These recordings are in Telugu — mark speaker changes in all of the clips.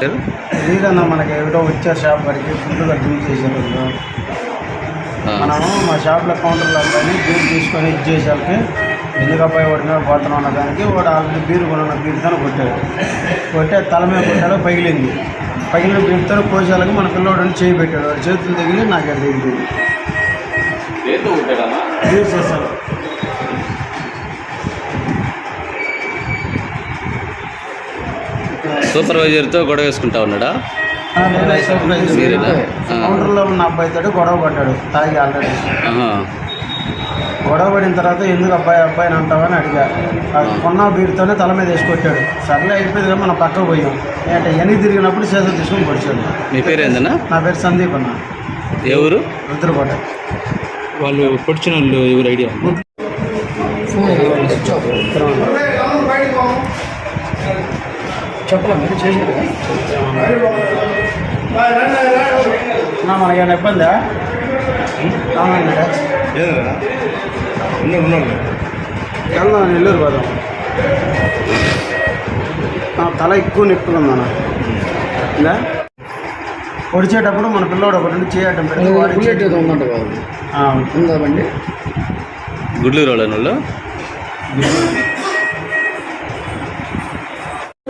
Speaker 1: తెలీదన్న మనకి ఏమిటో వచ్చారు షాప్ వరకు ఫుల్గా డ్రింక్ చేశారు మనము మా షాప్లో కౌంటర్లో అబ్బాయిని బీర్ తీసుకొని ఇది చేసేకి ఎందుకు అబ్బాయి కొట్టినా పోతున్నాం అన్న దానికి వాడు ఆల్రెడీ బీరు కొన్న బీరుతో కొట్టాడు. కొట్టే తల మీద కొట్టాడు పగిలింది. పగిలిన బీరుతో కోసాలకు మన పిల్లోడని చేయి పెట్టాడు. చేతులు తగిలి నాకు అది తగిలింది బీర్ చేశాను
Speaker 2: సూపర్వైజర్తో గొడవ వేసుకుంటా ఉన్నాడా.
Speaker 1: కౌంటర్లో ఉన్న అబ్బాయితో గొడవ పడ్డాడు తాగి ఆల్రెడీ. గొడవ పడిన తర్వాత ఎందుకు అబ్బాయి అబ్బాయిని అంటావని అడిగా. అది కొన్న బీరుతోనే తల మీద వేసి కొట్టాడు సర్లే అయిపోయింది కదా మనం పక్కకు పోయాం. ఏంటంటే వెనక్కి తిరిగినప్పుడు చేతులు తీసుకొని పొడిచాడు.
Speaker 2: మీ పేరు ఏందన్నా?
Speaker 1: నా పేరు సందీప్ అన్న.
Speaker 2: ఊరు?
Speaker 1: రుద్రకోట.
Speaker 3: వాళ్ళు పొడిచిన వాళ్ళు ఎవరు ఐడియా?
Speaker 1: చెప్పలే మీరు చేసేది నా మనకేమైనా ఇబ్బందా? వెళ్దాం నెల్లూరు పోదాం. నా తల ఎక్కువ నొప్పిగా ఉందన్న ఇలా పొడిచేటప్పుడు మన పిల్లోడు ఒకటి చేయటం పెడితే
Speaker 2: గుడ్లూరు వాళ్ళ వాళ్ళు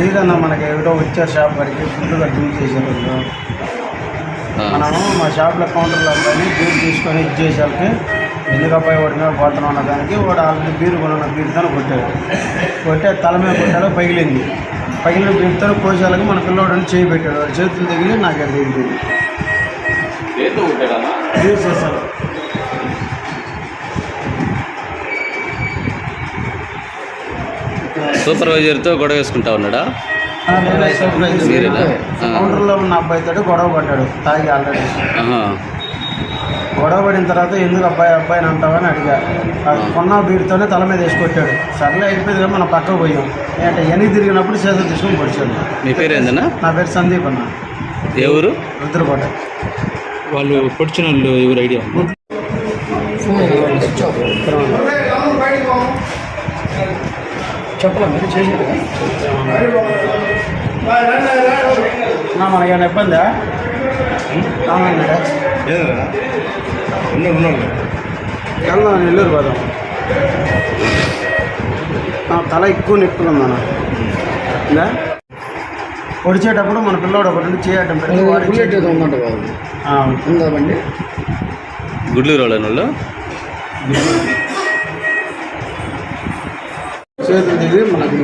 Speaker 1: తెలీదన్న మనకి ఏమిటో వచ్చారు షాప్ వరకు ఫుల్గా డ్రింక్ చేశారు మనము మా షాప్లో కౌంటర్లో అబ్బాయిని బీర్ తీసుకొని ఇది చేసేకి ఎందుకు అబ్బాయి కొట్టినా పోతున్నాం అన్న దానికి వాడు ఆల్రెడీ బీరు కొన్న బీరుతో కొట్టాడు. కొట్టే తల మీద కొట్టాడు పగిలింది. పగిలిన బీరుతో కోసాలకు మన పిల్లోడని చేయి పెట్టాడు. వాడి చేతులు తగిలి నాకు అది బీర్ చేశాను
Speaker 2: సూపర్వైజర్తో గొడవ వేసుకుంటా ఉన్నాడా.
Speaker 1: కౌంటర్లో ఉన్న అబ్బాయితో గొడవ పడ్డాడు తాగి ఆల్రెడీ. గొడవ పడిన తర్వాత ఎందుకు అబ్బాయి అబ్బాయిని అంటావని అడిగా. కొన్న బీరుతోనే తల మీద వేసి కొట్టాడు. సర్లే అయిపోయింది కదా మనం పక్కకు పోయాం. ఏంటంటే వెనక్కి తిరిగినప్పుడు చేతులు తీసుకొని పొడిచాడు.
Speaker 2: మీ పేరు ఏందన్నా?
Speaker 1: నా పేరు సందీప్ అన్న.
Speaker 2: ఊరు?
Speaker 1: రుద్రకోట.
Speaker 3: వాళ్ళు పొడిచిన వాళ్ళు ఎవరు ఐడియా?
Speaker 4: చెప్పలే మీరు చేసేది.
Speaker 1: నా మనకేమైనా ఇబ్బందా? వెళ్దాం నెల్లూరు పోదాం. నా తల ఎక్కువ నొప్పిగా ఉందన్న ఇలా పొడిచేటప్పుడు మన పిల్లోడు ఒకటి చేయటం
Speaker 2: గుడ్లూరు వాళ్ళ? వాళ్ళు
Speaker 1: చేతులు దిగి మనకి